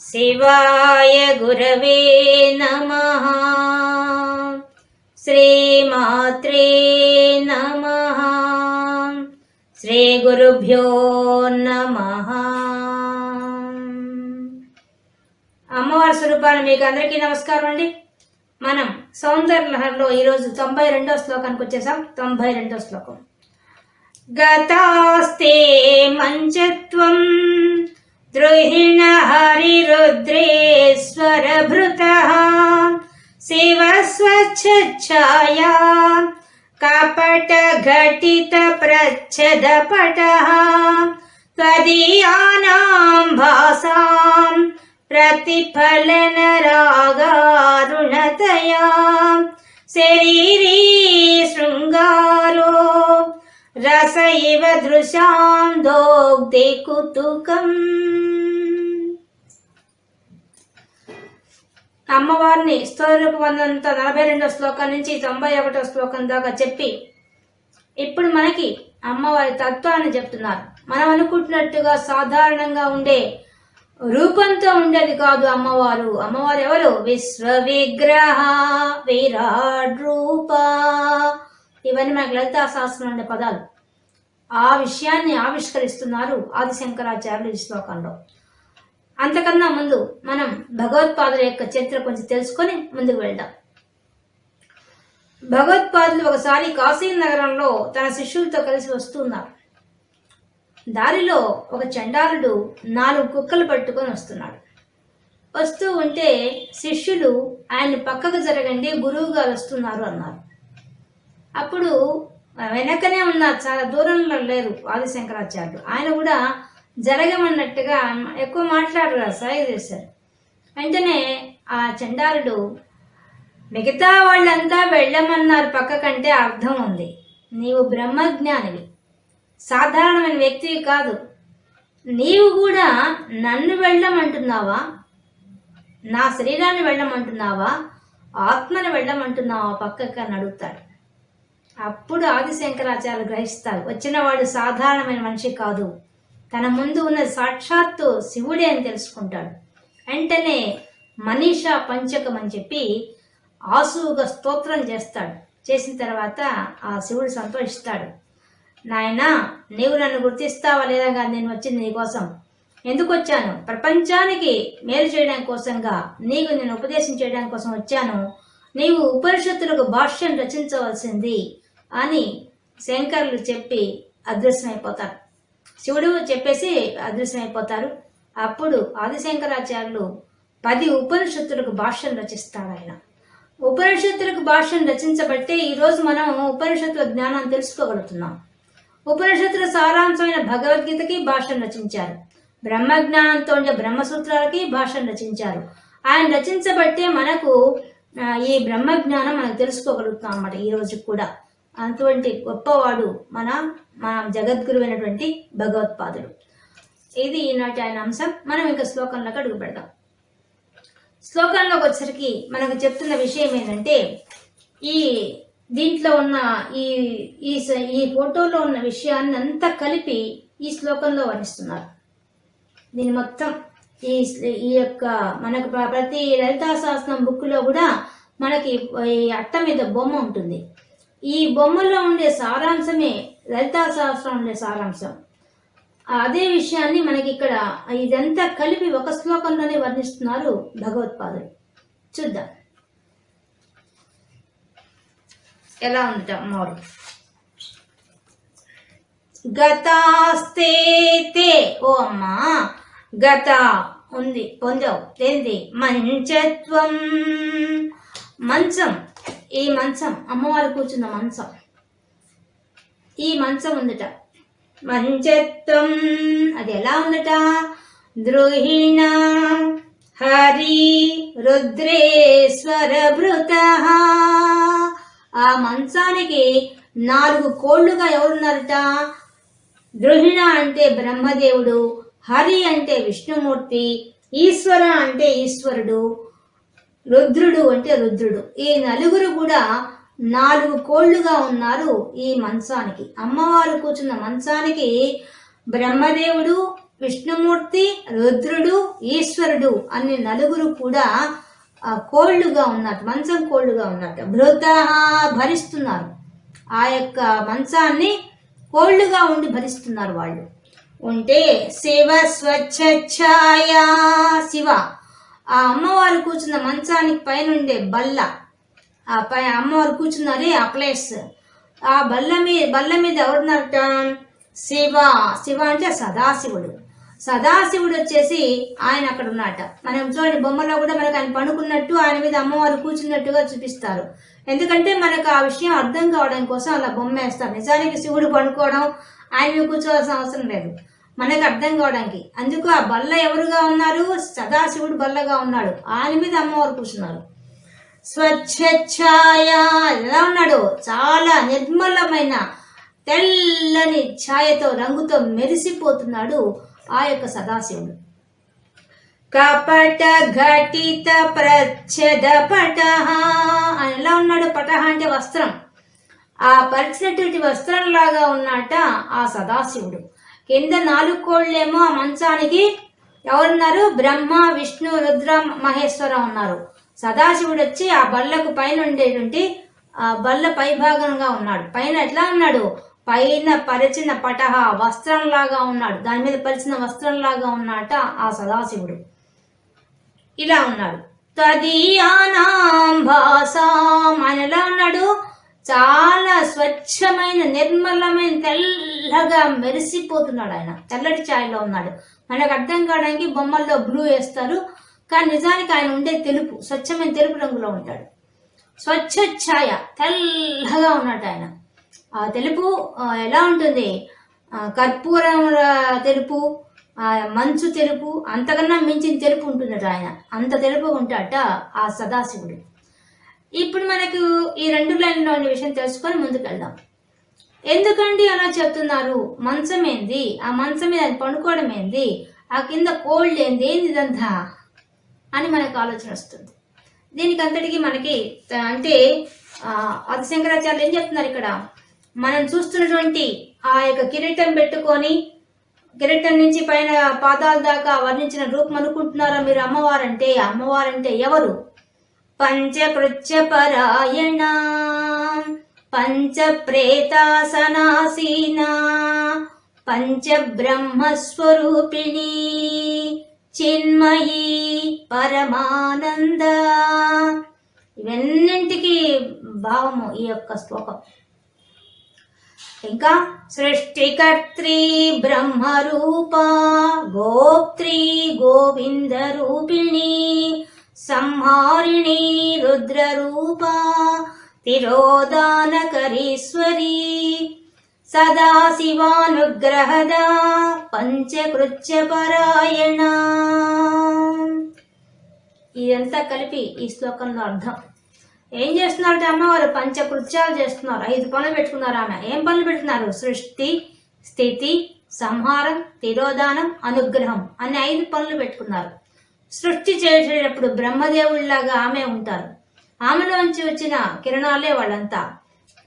శివాయ గురవే నమ శ్రీమాత్రే నమ శ్రీ గురుభ్యో నమ అమ్మవారి స్వరూపాన్ని మీకు అందరికీ నమస్కారం అండి. మనం సౌందర్య లహరిలో ఈరోజు తొంభై రెండో శ్లోకానికి వచ్చేసాం. తొంభై రెండో శ్లోకం. గతాస్తే మంచత్వం दृहिण शिवस्वच्छाया कपटघटितप्रच्छदपटः। शिव स्वच्छाया त्वदीयानाम् भासाम् प्रतिफलनरागारुणतया। शरीरी शृङ्गारो రస ఇవ దృశాం దోగ్ధే కుతుకం. అమ్మవారిని స్తోరూప వందంత నలభై రెండో శ్లోకం నుంచి తొంభై ఒకటో శ్లోకం దాకా చెప్పి ఇప్పుడు మనకి అమ్మవారి తత్వాన్ని చెప్తున్నారు. మనం అనుకుంటున్నట్టుగా సాధారణంగా ఉండే రూపంతో ఉండేది కాదు అమ్మవారు. అమ్మవారు ఎవరు? విశ్వ విగ్రహ విరాట్ రూప. ఇవన్నీ మనకి లలితా శాస్త్రం ఉండే పదాలు. ఆ విషయాన్ని ఆవిష్కరిస్తున్నారు ఆదిశంకరాచార్యులు ఈ శ్లోకంలో. అంతకన్నా ముందు మనం భగవత్పాదుల యొక్క చరిత్ర కొంచెం తెలుసుకొని ముందుకు వెళ్దాం. భగవత్పాదులు ఒకసారి కాశీ నగరంలో తన శిష్యులతో కలిసి వస్తున్నారు. దారిలో ఒక చండాలుడు నాలుగు కుక్కలు పట్టుకొని వస్తున్నాడు. వస్తూ ఉంటే శిష్యులు ఆయన పక్కకు జరగండి గురువుగా వస్తున్నారు అన్నారు. అప్పుడు వెనకనే ఉన్నారు చాలా దూరంలో లేరు ఆదిశంకరాచార్యులు ఆయన కూడా జరగమన్నట్టుగా ఎక్కువ మాట్లాడరు సాయి చేశారు వెంటనే ఆ చండాలుడు మిగతా వాళ్ళంతా వెళ్ళమన్నారు పక్కకంటే అర్థం ఉంది. నీవు బ్రహ్మజ్ఞానివి. సాధారణమైన వ్యక్తివి కాదు. నీవు కూడా నన్ను వెళ్ళమంటున్నావా? నా శరీరాన్ని వెళ్ళమంటున్నావా? ఆత్మని వెళ్ళమంటున్నావా? పక్కకి అని అడుగుతాడు. అప్పుడు ఆదిశంకరాచార్యులు గ్రహిస్తారు వచ్చినవాడు సాధారణమైన మనిషి కాదు. తన ముందు ఉన్న సాక్షాత్తు శివుడే అని తెలుసుకుంటాడు. వెంటనే మనీషా పంచకం అని చెప్పి ఆసువుగా స్తోత్రం చేస్తాడు. చేసిన తర్వాత ఆ శివుడు సంతోషిస్తాడు. నాయనా నీవు నన్ను గుర్తిస్తావా లేదా కానీ నేను వచ్చింది నీకోసం ఎందుకు వచ్చాను? ప్రపంచానికి మేలు చేయడం కోసంగా నీకు నేను ఉపదేశం చేయడం కోసం వచ్చాను. నీవు ఉపనిషత్తులకు భాష్యం రచించవలసింది. అని శంకర్లు చెప్పి అదృశ్యమైపోతారు. శివుడు చెప్పేసి అదృశ్యమైపోతారు. అప్పుడు ఆదిశంకరాచార్యులు పది ఉపనిషత్తులకు భాష్యం రచిస్తాడు ఆయన. ఉపనిషత్తులకు భాష్యం రచించబట్టే ఈరోజు మనం ఉపనిషత్తుల జ్ఞానం తెలుసుకోగలుగుతున్నాం. ఉపనిషత్తుల సారాంశమైన భగవద్గీతకి భాష్యం రచించారు. బ్రహ్మజ్ఞానంతో ఉండే బ్రహ్మసూత్రాలకి భాష్యం రచించారు. ఆయన రచించబట్టే మనకు ఈ బ్రహ్మజ్ఞానం మనం తెలుసుకోగలుగుతాం అన్నమాట ఈ రోజు కూడా. అటువంటి గొప్పవాడు మన మన జగద్గురువైనటువంటి భగవత్పాదుడు. ఇది ఈనాటి ఆయన అంశం. మనం ఇంకా శ్లోకంలోకి అడుగు పెడదాం శ్లోకంలోకి వచ్చరికి మనకు చెప్తున్న విషయం ఏంటంటే ఈ దీంట్లో ఉన్న ఈ ఈ స- ఈ ఫోటోలో ఉన్న విషయాన్ని అంతా కలిపి ఈ శ్లోకంలో వర్ణిస్తున్నారు. దీని మొత్తం ఈ ఈ యొక్క మనకు ప్రతి లలితా శాస్త్రం బుక్లో కూడా మనకి ఈ అట్ట మీద బొమ్మ ఉంటుంది. ఈ బొమ్మలో ఉండే సారాంశమే లలితా సహస్రం ఉండే సారాంశం. అదే విషయాన్ని మనకి ఇక్కడ ఇదంతా కలిపి ఒక శ్లోకంలోనే వర్ణిస్తున్నారు భగవత్పాదుడు. చూద్దాం. ఎలా ఉంది అమ్మవారు? గతాస్తే తే ఓ అమ్మా గత ఉంది పొందావు. తెలిది మంచత్వం మంచం. ఈ మంచం అమ్మవారు కూర్చున్న మంచం. ఈ మంచం ఉందట. మంచత్వం అది ఎలా ఉందట? ద్రోహిణ హరి రుద్రేశ్వర భృత ఆ మంచానికి నాలుగు కోళ్ళుగా ఎవరున్నారట? ద్రోహిణ అంటే బ్రహ్మదేవుడు హరి అంటే విష్ణుమూర్తి ఈశ్వర అంటే ఈశ్వరుడు రుద్రుడు అంటే రుద్రుడు. ఈ నలుగురు కూడా నాలుగు కోళ్ళుగా ఉన్నారు ఈ మంచానికి. అమ్మవారు కూర్చున్న మంచానికి బ్రహ్మదేవుడు విష్ణుమూర్తి రుద్రుడు ఈశ్వరుడు అన్ని నలుగురు కూడా కోళ్ళుగా కోళ్ళుగా ఉన్నట్టు మంచం కోళ్ళుగా ఉన్నట్టు భృత భరిస్తున్నారు. ఆ యొక్క మంచాన్ని కోళ్ళుగా ఉండి భరిస్తున్నారు వాళ్ళు. ఉంటే శివ స్వచ్ఛాయ శివ. ఆ అమ్మవారు కూర్చున్న మంచానికి పైన ఉండే బల్ల. ఆ పై అమ్మవారు కూర్చున్నారే ఆ ప్లేస్ ఆ బల్ల మీద బల్ల మీద ఎవరున్నారట శివ. శివ అంటే సదాశివుడు. సదాశివుడు వచ్చేసి ఆయన అక్కడ ఉన్నట మనం చూడండి బొమ్మలో కూడా మనకు ఆయన పడుకున్నట్టు ఆయన మీద అమ్మవారు కూర్చున్నట్టుగా చూపిస్తారు. ఎందుకంటే మనకు ఆ విషయం అర్థం కావడం కోసం అలా బొమ్మ వేస్తారు. నిజానికి శివుడు పడుకోవడం ఆయన మీద కూర్చోవాల్సిన అవసరం లేదు. మనకు అర్థం కావడానికి. అందుకు ఆ బల్ల ఎవరుగా ఉన్నారు? సదాశివుడు బల్లగా ఉన్నాడు. ఆయన మీద అమ్మవారు కూర్చున్నారు. స్వచ్ఛఛాయ ఎలా ఉన్నాడు? చాలా నిర్మలమైన తెల్లని ఛాయతో రంగుతో మెరిసిపోతున్నాడు ఆ యొక్క సదాశివుడు. కపట ఘటిత ప్రచ్ఛద పట అని ఎలా ఉన్నాడు? పటహ అంటే వస్త్రం. ఆ పరిచినటువంటి వస్త్రంలాగా ఉన్నట ఆ సదాశివుడు. కింద నాలుగు కోళ్ళేమో ఆ మంచానికి. ఎవరున్నారు? బ్రహ్మ విష్ణు రుద్ర మహేశ్వరం ఉన్నారు. సదాశివుడు వచ్చి ఆ బల్లకు పైన ఉండేటువంటి ఆ బల్ల పై భాగంగా ఉన్నాడు. పైన ఎట్లా ఉన్నాడు? పైన పరిచిన పటహ వస్త్రంలాగా ఉన్నాడు. దాని మీద పరిచిన వస్త్రంలాగా ఉన్నాట ఆ సదాశివుడు. ఇలా ఉన్నాడు. తదీయానాం భాష. ఆయన ఎలా ఉన్నాడు? చాలా స్వచ్ఛమైన నిర్మలమైన తెల్లగా మెరిసిపోతున్నాడు ఆయన. తెల్లటి ఛాయలో ఉన్నాడు. మనకు అర్థం కావడానికి బొమ్మల్లో బ్లూ వేస్తారు. కానీ నిజానికి ఆయన ఉండే తెలుపు స్వచ్ఛమైన తెలుపు రంగులో ఉంటాడు. స్వచ్ఛ ఛాయ తెల్లగా ఉన్నాడు ఆయన. ఆ తెలుపు ఎలా ఉంటుంది? ఆ, కర్పూరం తెలుపు మంచు తెలుపు అంతకన్నా మించిన తెలుపు ఉంటుందట ఆయన. అంత తెలుపు ఉంటాడట ఆ సదాశివుడు. ఇప్పుడు మనకు ఈ రెండు లైన్లో ఉన్న విషయం తెలుసుకొని ముందుకు వెళ్దాం. ఎందుకండి అలా చెప్తున్నారు? మంచం ఏంది? ఆ మంచం మీద అది పండుకోవడం ఏంది? ఆ కింద కోల్డ్ ఏంది? ఏంది ఇదంతా? అని మనకు ఆలోచన వస్తుంది. దీనికి అంతటికి మనకి అంటే అది శంకరాచార్యులు ఏం చెప్తున్నారు ఇక్కడ? మనం చూస్తున్నటువంటి ఆ యొక్క కిరీటం పెట్టుకొని కిరీటం నుంచి పైన పాదాల దాకా వర్ణించిన రూపం అనుకుంటున్నారా మీరు అమ్మవారంటే? అమ్మవారంటే ఎవరు? పంచకృత్య పరాయణ పంచ ప్రేతాసనాసీన చిన్మయి పరమానంద. ఇవన్నింటికి భావము ఈ యొక్క శ్లోకం. ఇంకా సృష్టికర్త్రి బ్రహ్మరూప గోప్త్రి గోవింద రూపిణి సంహారిణి రుద్రరూప తిరోదానకరీశ్వరీ సదాశివానుగ్రహద పంచకృత్య పరాయణ ఇదంతా కలిపి ఈ శ్లోకంలో అర్థం. ఏం చేస్తున్నారంటే అమ్మవారు పంచకృత్యాలు చేస్తున్నారు. ఐదు పనులు పెట్టుకున్నారు ఆమె. ఏం పనులు పెట్టుకున్నారు సృష్టి స్థితి సంహారం తిరోధానం అనుగ్రహం అనే ఐదు పనులు పెట్టుకున్నారు. సృష్టి చేసేటప్పుడు బ్రహ్మదేవుళ్ళాగా ఆమె ఉంటారు. ఆమెలోంచి వచ్చిన కిరణాలే వాళ్ళంతా.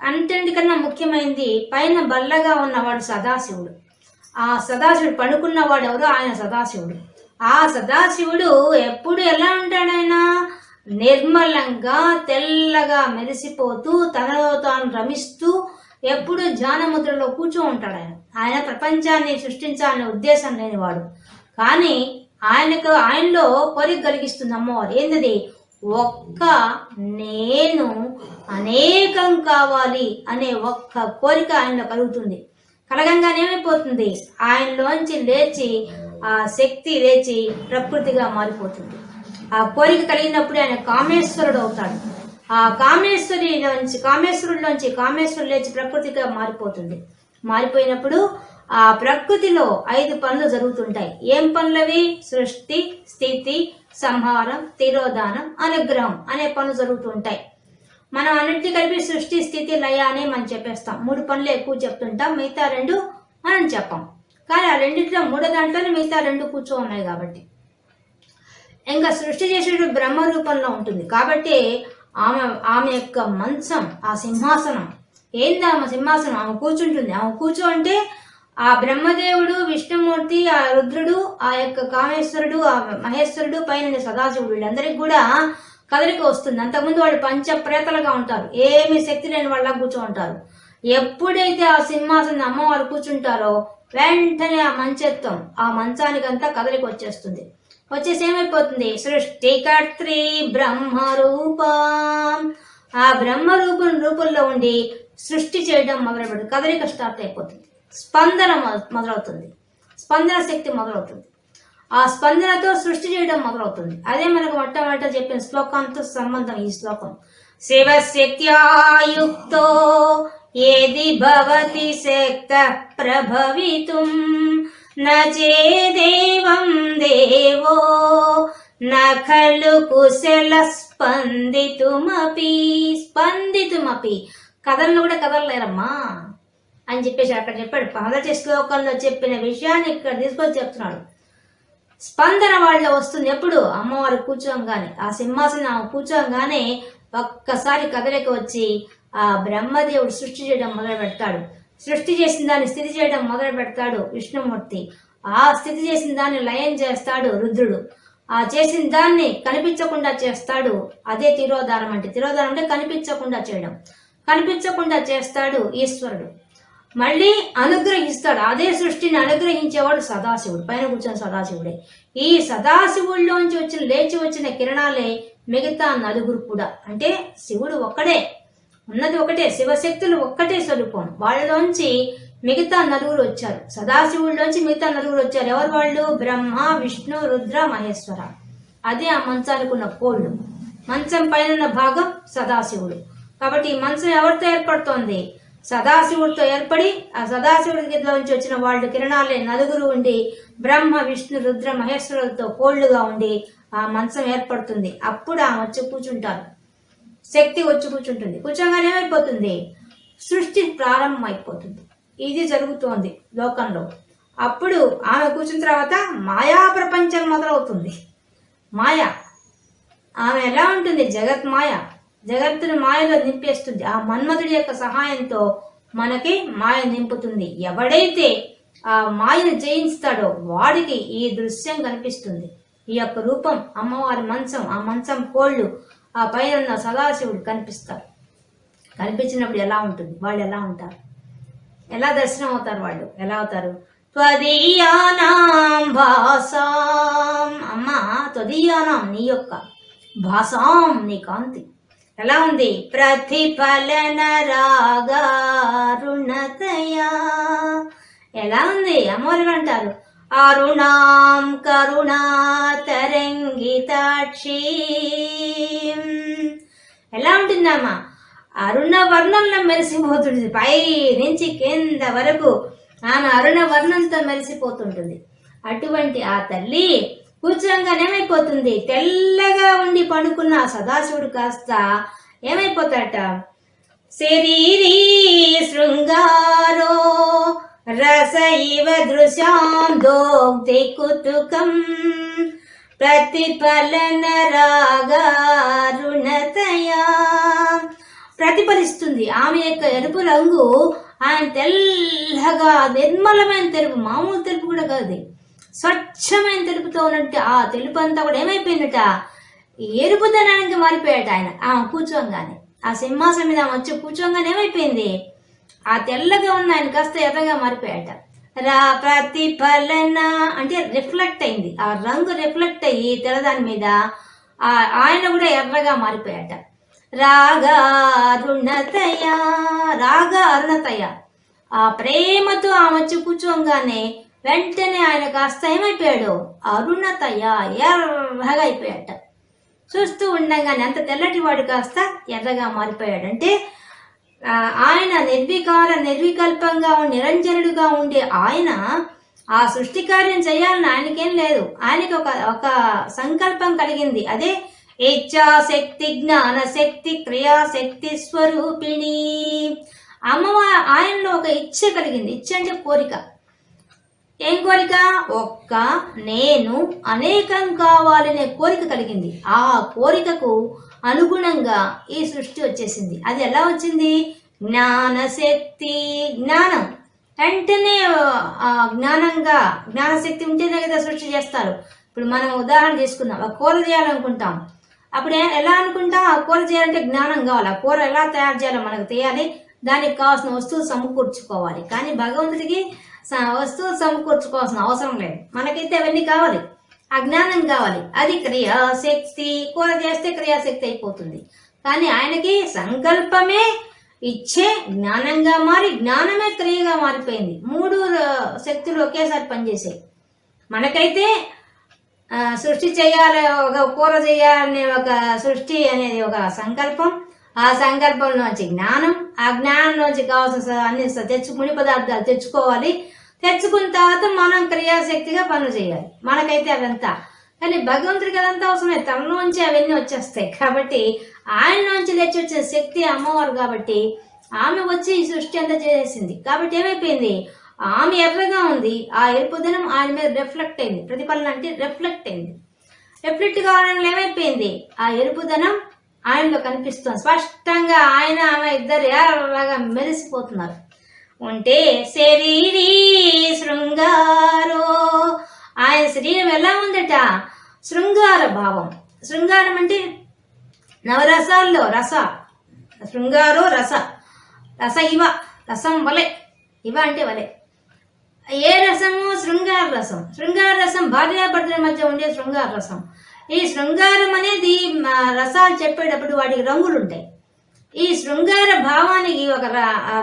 అంతటికన్నా ముఖ్యమైనది పైన బల్లగా ఉన్నవాడు సదాశివుడు. ఆ సదాశివుడు పడుకున్నవాడు ఎవరు ఆయన సదాశివుడు. ఆ సదాశివుడు ఎప్పుడు ఎలా ఉంటాడు ఆయన? నిర్మలంగా తెల్లగా మెరిసిపోతూ తనలో తాను రమిస్తూ ఎప్పుడు ధ్యానముద్రలో కూర్చో ఉంటాడు ఆయన. ఆయన ప్రపంచాన్ని సృష్టించాలనే ఉద్దేశం లేనివాడు. కానీ ఆయనకు ఆయనలో కోరిక కలిగిస్తుంది అమ్మవారు ఏంటది ఒక్క నేను అనేకం కావాలి అనే ఒక్క కోరిక ఆయనలో కలుగుతుంది. కలగంగానే ఏమైపోతుంది? ఆయనలోంచి లేచి ఆ శక్తి లేచి ప్రకృతిగా మారిపోతుంది. ఆ కోరిక కలిగినప్పుడు ఆయన కామేశ్వరుడు అవుతాడు. ఆ కామేశ్వరి నుంచి కామేశ్వరుడిలోంచి కామేశ్వరుడు లేచి ప్రకృతిగా మారిపోతుంది. మారిపోయినప్పుడు ఆ ప్రకృతిలో ఐదు పనులు జరుగుతుంటాయి. ఏం పనులవి? సృష్టి స్థితి సంహారం తిరోధానం అనుగ్రహం అనే పనులు జరుగుతుంటాయి. మనం అన్నింటినీ కలిపి సృష్టి స్థితి లయ అని మనం చెప్పేస్తాం. మూడు పనులు ఎక్కువ చెప్తుంటాం. మిగతా రెండు మనం చెప్పాం. కానీ ఆ రెండిట్లో మూడో దాంట్లోనే మిగతా రెండు కూర్చో ఉన్నాయి కాబట్టి. ఇంకా సృష్టి చేసేటప్పుడు బ్రహ్మ రూపంలో ఉంటుంది. కాబట్టి ఆమె ఆమె యొక్క మంచం ఆ సింహాసనం. ఏంది ఆమె సింహాసనం? ఆమె కూర్చుంటుంది. ఆమె కూర్చో అంటే ఆ బ్రహ్మదేవుడు విష్ణుమూర్తి ఆ రుద్రుడు ఆ యొక్క కామేశ్వరుడు ఆ మహేశ్వరుడు పైన సదాశివుడు వీళ్ళందరికీ కూడా కదలిక వస్తుంది. అంతకుముందు వాళ్ళు పంచ ప్రేతలుగా ఉంటారు. ఏమి శక్తి లేని వాళ్ళ కూర్చో ఉంటారు ఎప్పుడైతే ఆ సింహాసనం అమ్మవారు కూర్చుంటారో వెంటనే ఆ మంచత్వం ఆ మంచానికంతా కదలిక వచ్చేస్తుంది. వచ్చేసి ఏమైపోతుంది? సృష్టికర్త్రి బ్రహ్మ రూపం ఆ బ్రహ్మ రూపం రూపంలో ఉండి సృష్టి చేయడం మొదలుపెడు కదలిక స్టార్ట్ అయిపోతుంది. స్పందన మొదలవుతుంది. స్పందన శక్తి మొదలవుతుంది. ఆ స్పందనతో సృష్టి చేయడం మొదలవుతుంది. అదే మనకు మొట్టమొదట చెప్పిన శ్లోకంతో సంబంధం ఈ శ్లోకం. శివశక్త్యాయుక్తో ఏది భవతి శక్త ప్రభవితుం? న చేదేవం దేవో నఖలు కుశల స్పందితుమపి? స్పందితుమపి. కథలను కూడా కదలలేరమ్మా అని చెప్పేసి అక్కడ చెప్పాడు. మొదటి శ్లోకంలో చెప్పిన విషయాన్ని ఇక్కడ తీసుకొచ్చి చెప్తున్నాడు. స్పందన వాళ్ళ వస్తుంది ఎప్పుడు? అమ్మవారు కూర్చోంగానే. ఆ సింహాసనం కూర్చోంగానే కూర్చోగానే ఒక్కసారి కదలిక వచ్చి ఆ బ్రహ్మదేవుడు సృష్టి చేయడం మొదలు పెడతాడు. సృష్టి చేసిన దాన్ని స్థితి చేయడం మొదలు పెడతాడు విష్ణుమూర్తి. ఆ స్థితి చేసిన దాన్ని లయం చేస్తాడు రుద్రుడు. ఆ చేసిన దాన్ని కనిపించకుండా చేస్తాడు అదే తిరోధానం అంటే తిరోధానం అంటే కనిపించకుండా చేయడం. కనిపించకుండా చేస్తాడు ఈశ్వరుడు. మళ్ళీ అనుగ్రహిస్తాడు. అదే సృష్టిని అనుగ్రహించేవాడు సదాశివుడు. పైన కూర్చున్న సదాశివుడే. ఈ సదాశివుడిలోంచి వచ్చిన లేచి వచ్చిన కిరణాలే మిగతా నలుగురు కూడా. అంటే శివుడు ఒక్కడే. ఉన్నది ఒకటే. శివశక్తులు ఒక్కటే స్వరూపం. వాళ్ళలోంచి మిగతా నలుగురు వచ్చారు. సదాశివుడిలోంచి మిగతా నలుగురు వచ్చారు. ఎవరు వాళ్ళు? బ్రహ్మ విష్ణు రుద్ర మహేశ్వర. అదే ఆ మంచానికి కోళ్ళు మంచం పైన ఉన్న భాగం సదాశివుడు. కాబట్టి ఈ మంచం ఎవరితో ఏర్పడుతోంది? సదాశివుడితో ఏర్పడి ఆ సదాశివుడి నుంచి వచ్చిన వాళ్ళు కిరణాలే నలుగురు ఉండి బ్రహ్మ విష్ణు రుద్ర మహేశ్వరులతో కోళ్ళుగా ఉండి ఆ మంచం ఏర్పడుతుంది. అప్పుడు ఆమె వచ్చి కూర్చుంటారు. శక్తి వచ్చి కూర్చుంటుంది. కూర్చోగానే ఏమైపోతుంది? సృష్టి ప్రారంభం అయిపోతుంది ఇది జరుగుతోంది లోకంలో. అప్పుడు ఆమె కూర్చున్న తర్వాత మాయా ప్రపంచం మొదలవుతుంది. మాయ. ఆమె ఎలా ఉంటుంది? జగత్ మాయ. జగత్తును మాయలో నింపేస్తుంది. ఆ మన్మధుడి యొక్క సహాయంతో మనకి మాయ నింపుతుంది. ఎవడైతే ఆ మాయను జయించుతాడో వాడికి ఈ దృశ్యం కనిపిస్తుంది. ఈ యొక్క రూపం అమ్మవారి మంచం ఆ మంచం కోళ్ళు ఆ పైన ఉన్న సదాశివుడు కనిపిస్తారు. కనిపించినప్పుడు ఎలా ఉంటుంది? వాళ్ళు ఎలా ఉంటారు? ఎలా దర్శనం అవుతారు వాళ్ళు? ఎలా అవుతారు? త్వదీయానాం భాసాం. అమ్మ త్వదీయానాం నీ యొక్క భాసాం నీ కాంతి. ఎలా ఉంది? ప్రతిఫలన రాగారుణతయా. ఎలా ఉంది? అమ్మవారు అంటారు? అరుణాం కరుణా తరంగితాక్షి. ఎలా ఉంటుందమ్మా? అరుణ వర్ణంలో మెరిసిపోతుంది పై నుంచి కింద వరకు ఆమె అరుణ వర్ణంతో మెరిసిపోతుంటుంది. అటువంటి ఆ తల్లి కూర్చోగానే ఏమైపోతుంది తెల్లగా ఉండి పడుకున్న సదాశివుడు కాస్త ఏమైపోతాట శరీరీ శృంగారో రస ఇవ దృశాం కుతుకం ప్రతిఫలన రాగారుణతయా. ప్రతిఫలిస్తుంది. ఆమె యొక్క ఎరుపు రంగు ఆయన తెల్లగా నిర్మలమైన తెలుపు మామూలు తెలుపు కూడా కాదు. స్వచ్ఛమైన తెలుపుతో ఉన్నట్టు ఆ తెలుపు అంతా కూడా ఏమైపోయిందట? ఎరుపుదనానికి మారిపోయాడు ఆయన. ఆ కూర్చోంగానే. ఆ సింహాసనం మీద ఆమె వచ్చి కూర్చోంగానే ఏమైపోయింది? ఆ తెల్లగా ఉన్న ఆయన కాస్త ఎర్రగా మారిపోయాట. రా ప్రతిఫలన అంటే రిఫ్లెక్ట్ అయింది. ఆ రంగు రిఫ్లెక్ట్ అయ్యి తెల్లదాని మీద ఆ ఆయన కూడా ఎర్రగా మారిపోయాట. రాగా అరుణతయ రాగా అరుణతయ. ఆ ప్రేమతో ఆమె వచ్చి కూర్చోంగానే వెంటనే ఆయన కాస్త ఏమైపోయాడు? అరుణతయ ఎర్రగా అయిపోయాట చూస్తూ ఉండగానే అంత తెల్లటి వాడు కాస్త ఎర్రగా మారిపోయాడు అంటే ఆయన నిర్వికార నిర్వికల్పంగా నిరంజనుడుగా ఉండే ఆయన ఆ సృష్టి కార్యం చేయాలని ఆయనకేం లేదు. ఆయనకి ఒక ఒక సంకల్పం కలిగింది. అదే ఇచ్ఛాశక్తి జ్ఞాన శక్తి క్రియాశక్తి స్వరూపిణి. అమ్మవారి ఆయనలో ఒక ఇచ్చ కలిగింది. ఇచ్చ అంటే కోరిక. ఏం కోరిక? ఒక్క నేను అనేకం కావాలనే కోరిక కలిగింది. ఆ కోరికకు అనుగుణంగా ఈ సృష్టి వచ్చేసింది. అది ఎలా వచ్చింది? జ్ఞానశక్తి జ్ఞానం. వెంటనే జ్ఞానంగా జ్ఞానశక్తి ఉంటేనే కదా సృష్టి చేస్తారు. ఇప్పుడు మనం ఉదాహరణ తీసుకుందాం. ఒక కూర చేయాలనుకుంటాం. అప్పుడు ఎలా అనుకుంటాం? ఆ కూర చేయాలంటే జ్ఞానం కావాలి. ఆ కూర ఎలా తయారు చేయాలో మనకు తెలియాలి. దానికి కావాల్సిన వస్తువులు సమకూర్చుకోవాలి. కానీ భగవంతుడికి వస్తువులు సమకూర్చుకోవాల్సిన అవసరం లేదు. మనకైతే అవన్నీ కావాలి. ఆ జ్ఞానం కావాలి. అది క్రియాశక్తి. కూర చేస్తే క్రియాశక్తి అయిపోతుంది. కానీ ఆయనకి సంకల్పమే ఇచ్చే జ్ఞానంగా మారి జ్ఞానమే క్రియగా మారిపోయింది. మూడు శక్తులు ఒకేసారి పనిచేసాయి మనకైతే సృష్టి చేయాలి ఒక కూర చేయాలనే ఒక సృష్టి అనేది ఒక సంకల్పం. ఆ సంకల్పంలోంచి జ్ఞానం ఆ జ్ఞానంలోంచి కావాల్సిన అన్ని తెచ్చుకుని పదార్థాలు తెచ్చుకోవాలి. తెచ్చుకున్న తర్వాత మనం క్రియాశక్తిగా పనులు చేయాలి. మనకైతే అదంతా. కానీ భగవంతుడికి అదంతా అవసరమే. తనలోంచి అవన్నీ వచ్చేస్తాయి. కాబట్టి ఆయనలోంచి తెచ్చి వచ్చిన శక్తి అమ్మవారు కాబట్టి ఆమె వచ్చి ఈ సృష్టి అంతా చేసేసింది. కాబట్టి ఏమైపోయింది? ఆమె ఎర్రగా ఉంది. ఆ ఎరుపుదనం ఆయన మీద రిఫ్లెక్ట్ అయింది. ప్రతిఫలన అంటే రిఫ్లెక్ట్ అయింది. రిఫ్లెక్ట్ కావడం ఏమైపోయింది? ఆ ఎరుపుదనం ఆయనలో కనిపిస్తుంది. స్పష్టంగా ఆయన ఆమె ఇద్దరు ఎర్రగా మెరిసిపోతున్నారు. ఉంటే శరీరీ శృంగారో. ఆయన శరీరం ఎలా ఉందట? శృంగార భావం. శృంగారం అంటే నవరసాల్లో రస. శృంగారో రస. రస ఇవ. రసం వలె. ఇవ అంటే వలె. ఏ రసము? శృంగార రసం. శృంగార రసం భార్యాభర్తల మధ్య ఉండే శృంగార రసం. ఈ శృంగారం అనేది రసాలు చెప్పేటప్పుడు వాటికి రంగులు ఉంటాయి. ఈ శృంగార భావానికి ఒక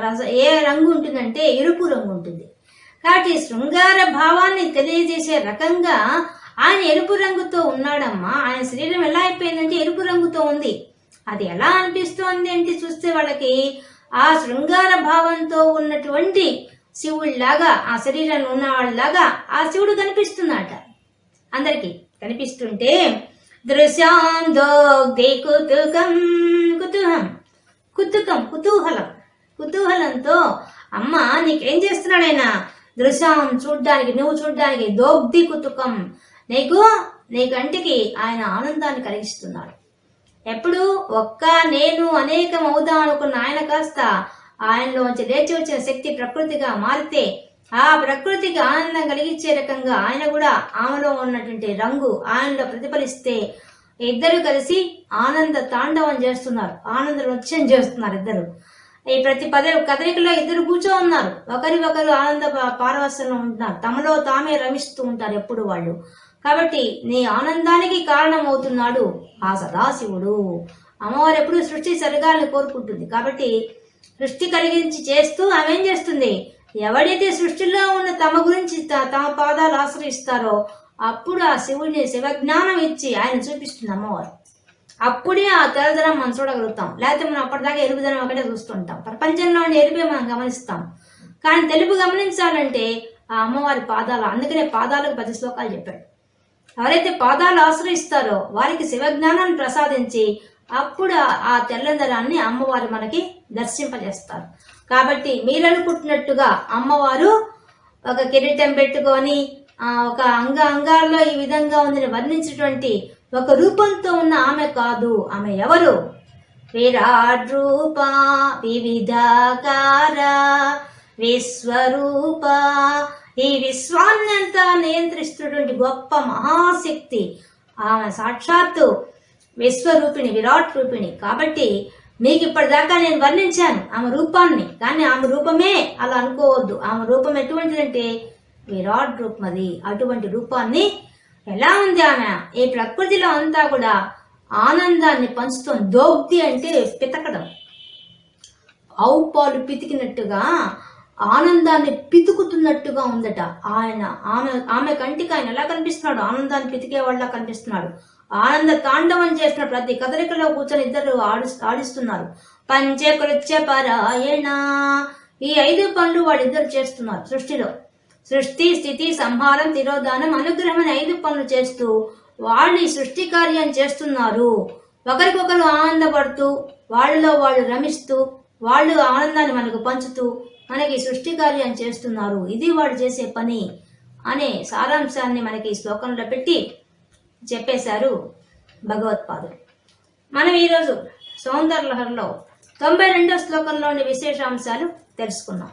రస ఏ రంగు ఉంటుందంటే ఎరుపు రంగు ఉంటుంది. కాబట్టి శృంగార భావాన్ని తెలియజేసే రకంగా ఆయన ఎరుపు రంగుతో ఉన్నాడమ్మా. ఆయన శరీరం ఎలా అయిపోయిందంటే ఎరుపు రంగుతో ఉంది. అది ఎలా అనిపిస్తోంది అంటే చూస్తే వాళ్ళకి ఆ శృంగార భావంతో ఉన్నటువంటి శివుడిలాగా ఆ శరీరంలో ఉన్నవాళ్ళలాగా ఆ శివుడు కనిపిస్తున్నాట అందరికి కనిపిస్తుంటే దృశ్యాం కుతుకం కుతూహం. కుతుకం కుతూహలం. కుతూహలంతో అమ్మ నీకేం చేస్తున్నాడైనా దృశ్యం చూడ్డానికి నువ్వు చూడ్డానికి దోగ్ధి కుతుకం. నీకు నీ కంటికి ఆయన ఆనందాన్ని కలిగిస్తున్నాడు. ఎప్పుడు ఒక్క నేను అనేకం అవుదాం అనుకున్న ఆయన కాస్త ఆయనలోంచి లేచి వచ్చిన శక్తి ప్రకృతిగా మారితే ఆ ప్రకృతికి ఆనందం కలిగించే రకంగా ఆయన కూడా ఆమెలో ఉన్నటువంటి రంగు ఆయనలో ప్రతిఫలిస్తే ఇద్దరు కలిసి ఆనంద తాండవం చేస్తున్నారు. ఆనంద నృత్యం చేస్తున్నారు ఇద్దరు. ఈ ప్రతి పద కదలికలో ఇద్దరు కూర్చో ఉన్నారు. ఒకరి ఒకరు ఆనంద పారవస్యంలో ఉంటున్నారు. తమలో తామే రమిస్తూ ఉంటారు ఎప్పుడు వాళ్ళు. కాబట్టి నీ ఆనందానికి కారణమవుతున్నాడు ఆ సదాశివుడు అమ్మవారు ఎప్పుడు సృష్టి సరిగాలని కోరుకుంటుంది. కాబట్టి సృష్టి కలిగించి చేస్తూ ఆమె ఏం చేస్తుంది? ఎవడైతే సృష్టిలో ఉన్న తమ గురించి త- తమ పాదాలు ఆశ్రయిస్తారో అప్పుడు ఆ శివుడిని శివజ్ఞానం ఇచ్చి ఆయన చూపిస్తుంది అమ్మవారు. అప్పుడే ఆ తెల్లదనం మనం చూడగలుగుతాం. లేకపోతే మనం అప్పటిదాకా ఎరుపుదనం ఒకటే చూస్తుంటాం. ప్రపంచంలోని ఎరుపే మనం గమనిస్తాం. కానీ తెలుపు గమనించాలంటే ఆ అమ్మవారి పాదాలు అందుకనే పాదాలకు పది శ్లోకాలు చెప్పాడు. ఎవరైతే పాదాలు ఆశ్రయిస్తారో వారికి శివజ్ఞానాన్ని ప్రసాదించి అప్పుడు ఆ- ఆ తెల్లదనాన్ని అమ్మవారు మనకి దర్శింపజేస్తారు. కాబట్టి మీరు అనుకుంటున్నట్టుగా అమ్మవారు ఒక కిరీటం పెట్టుకొని ఒక అంగ అంగాల్లో ఈ విధంగా ఉందని వర్ణించినటువంటి ఒక రూపంతో ఉన్న ఆమె కాదు. ఆమె ఎవరు? విరాట్ రూప వివిధాకార విశ్వరూప. ఈ విశ్వాన్ని అంతా నియంత్రిస్తున్నటువంటి గొప్ప మహాశక్తి. ఆమె సాక్షాత్తు విశ్వరూపిణి విరాట్ రూపిణి కాబట్టి మీకు ఇప్పటిదాకా నేను వర్ణించాను ఆమె రూపాన్ని. కానీ ఆమె రూపమే అలా అనుకోవద్దు. ఆమె రూపం ఎటువంటిదంటే విరాట్ రూపం అది అటువంటి రూపాన్ని ఎలా ఉంది ఆమె? ఈ ప్రకృతిలో అంతా కూడా ఆనందాన్ని పంచుతోంది. దోగ్ది అంటే పితకడం. ఆవు పాలు పితికినట్టుగా ఆనందాన్ని పితుకుతున్నట్టుగా ఉందట. ఆయన ఆమె ఆమె కంటికి ఆయన ఎలా కనిపిస్తున్నాడు? ఆనందాన్ని పితికే వాళ్ళ కనిపిస్తున్నాడు. ఆనంద తాండవం చేసిన ప్రతి కదలికలో కూర్చొని ఇద్దరు ఆడి ఆడిస్తున్నారు. పంచకృత్య పరాయణ. ఈ ఐదు పనులు వాళ్ళిద్దరు చేస్తున్నారు సృష్టిలో. సృష్టి స్థితి సంహారం తిరోధానం అనుగ్రహం ఐదు పనులు చేస్తూ వాళ్ళు ఈ సృష్టి కార్యం చేస్తున్నారు. ఒకరికొకరు ఆనందపడుతూ వాళ్ళలో వాళ్ళు రమిస్తూ వాళ్ళు ఆనందాన్ని మనకు పంచుతూ మనకి సృష్టి కార్యం చేస్తున్నారు. ఇది వాళ్ళు చేసే పని అనే సారాంశాన్ని మనకి ఈ శ్లోకంలో పెట్టి చెప్పేశారు భగవత్పాదులు మనం ఈరోజు సౌందర్యలహరిలో తొంభై రెండో శ్లోకంలోని విశేషాంశాలు తెలుసుకున్నాం.